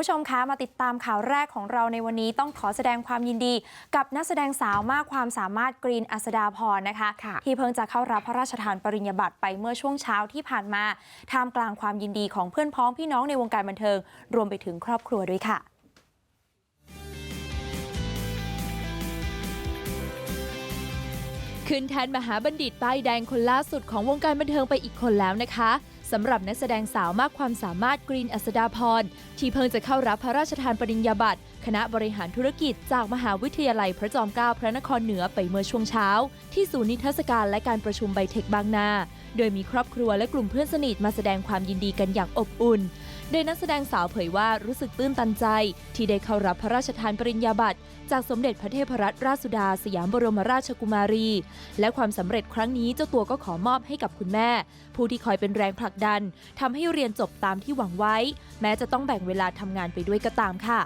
ผู้ชมคะมาติดตามข่าวแรกของเราในวันนี้ต้องขอแสดงความยินดี กับนักแสดงสาวมากความสามารถกรีนอัสดาพรนะคะค่ะที่เพิ่งจะเข้ารับพระราชทานปริญญาบัตรไปเมื่อช่วงเช้าที่ผ่านมาท่ามกลางความยินดีของเพื่อนพ้องพี่น้องในวงการบันเทิง รวมไปถึงครอบครัวด้วยค่ะขึ้นแทนมหาบัณฑิตป้ายแดงคนล่าสุดของวงการบันเทิงไปอีกคนแล้วนะคะ สำหรับนักแสดงสาวมากความสามารถกรีนอัสดาพร ที่เพิ่งจะเข้ารับพระราชทานปริญญาบัตรคณะบริหารธุรกิจจากมหาวิทยาลัยพระจอมเกล้าพระนครเหนือไปเมื่อช่วงเช้า ที่ศูนย์นิทรรศการและการประชุมไบเทคบางนา โดยมีครอบครัวและกลุ่มเพื่อนสนิทมาแสดงความยินดีกันอย่างอบอุ่น โดยนักแสดงสาวเผยว่ารู้สึกตื้นตันใจ ที่ได้เข้ารับพระราชทานปริญญาบัตร จากสมเด็จพระเทพรัตนราชสุดาสยามบรมราชกุมารี และความสำเร็จครั้งนี้เจ้าตัวก็ขอมอบให้กับคุณแม่ ผู้ที่คอยเป็นแรงผลักดันทำให้เรียนจบตามที่หวังไว้ แม้จะต้องแบ่งเวลาทำงานไปด้วยก็ตามค่ะ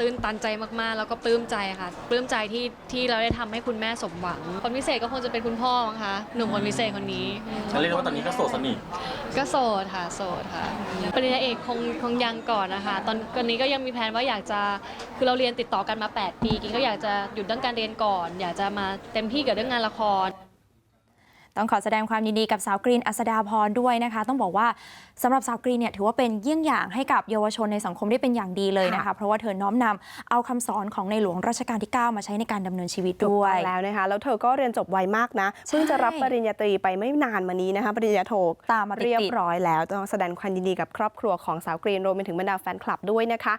ตื้นตันใจมากๆ แล้วก็ปลื้มใจค่ะปลื้มใจที่ที่เราได้ทำให้คุณแม่สมหวัง คนพิเศษก็คงจะเป็นคุณพ่อมั้งคะหนุ่มคนพิเศษคนนี้เรียกได้ว่าตอนนี้ก็โสดสนิทก็โสดค่ะโสดค่ะปริญญาเอกคงคงยังก่อนนะคะ ตอนตอนนี้ก็ยังมีแผนว่าอยากจะคือเราเรียนติดต่อกันมา 8 ปีกินก็อยากจะหยุดเรื่องการเรียนก่อน อยากจะมาเต็มที่กับเรื่องงานละคร ต้องขอแสดงความยินดีกับสาวกรีนอัสดาพรด้วยนะคะ ต้องบอกว่าสำหรับสาวกรีนเนี่ยถือว่าเป็นเยี่ยงอย่างให้กับเยาวชนในสังคมได้เป็นอย่างดีเลยนะคะค่ะเพราะว่าเธอน้อมนำเอาคำสอนของในหลวงรัชกาลที่ 9 มาใช้ในการดำเนินชีวิตถูกด้วต้ยองแล้วนะคะ แล้วเธอก็เรียนจบไวมากนะใช่เพิ่งจะรับปริญญาตรีไปไม่นานมานี้นะคะปริญญาโทตามมาติดๆเรียบร้อยแล้วต้องแสดงความยินดีกับครอบครัวของสาวกรีนรวมไปถึงบรรดาแฟนคลับด้วยนะคะ